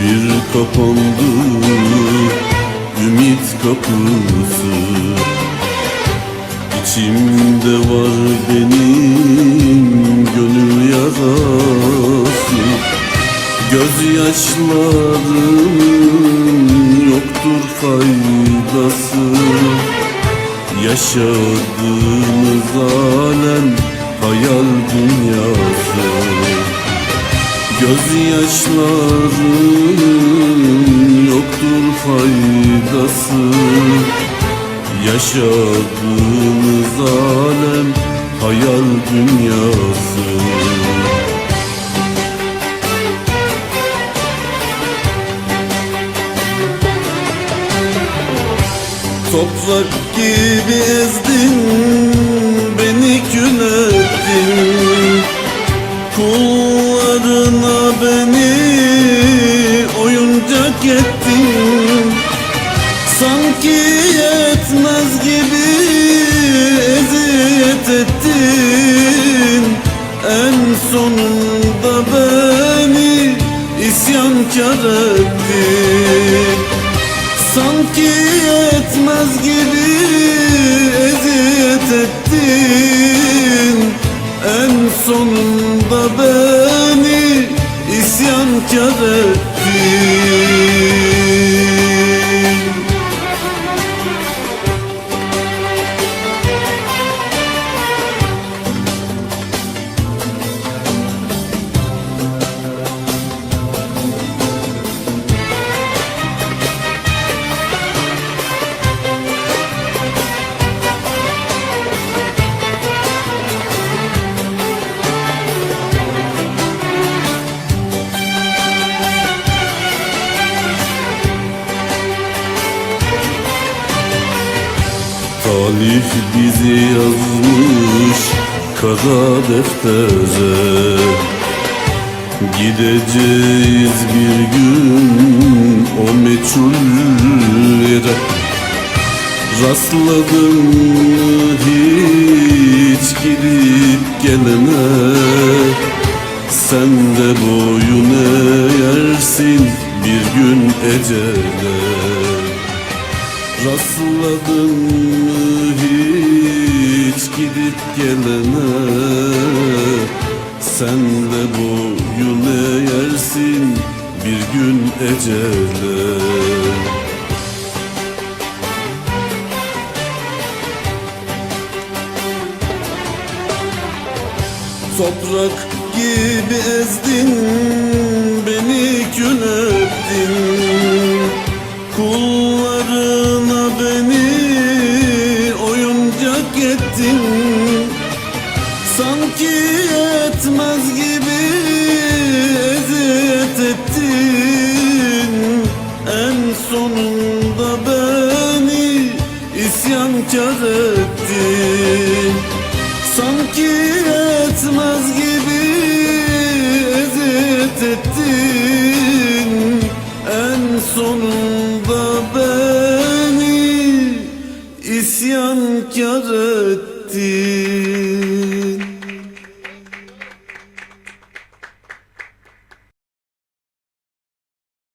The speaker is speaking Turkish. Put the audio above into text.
bir kapandı ümit kapısı. İçimde var benim gönül yarası. Gözyaşlarım yoktur faydası. Yaşadığımız alem hayal dünyası Gözyaşlarım yoktur faydası. Yaşadığımız alem hayal dünyası. Toprak gibi ezdin oyuncak ettin Sanki yetmez gibi eziyet ettin En sonunda beni isyankar ettin. Sanki yetmez gibi eziyet ettin. En sonunda beni isyankar ettin Talih bizi yazmış kara deftere Gideceğiz bir gün o meçhul yere Rastladın mı hiç gidip gelene? Sen de boyun eğersin bir gün ecele Rastladın mı hiç gidip gelene? Sen de boyun eğersin bir gün ecele. Toprak gibi ezdin beni kül ettin. Kullarına isyankar ettin Sanki yetmez gibi eziyet ettin. En sonunda beni isyankar ettin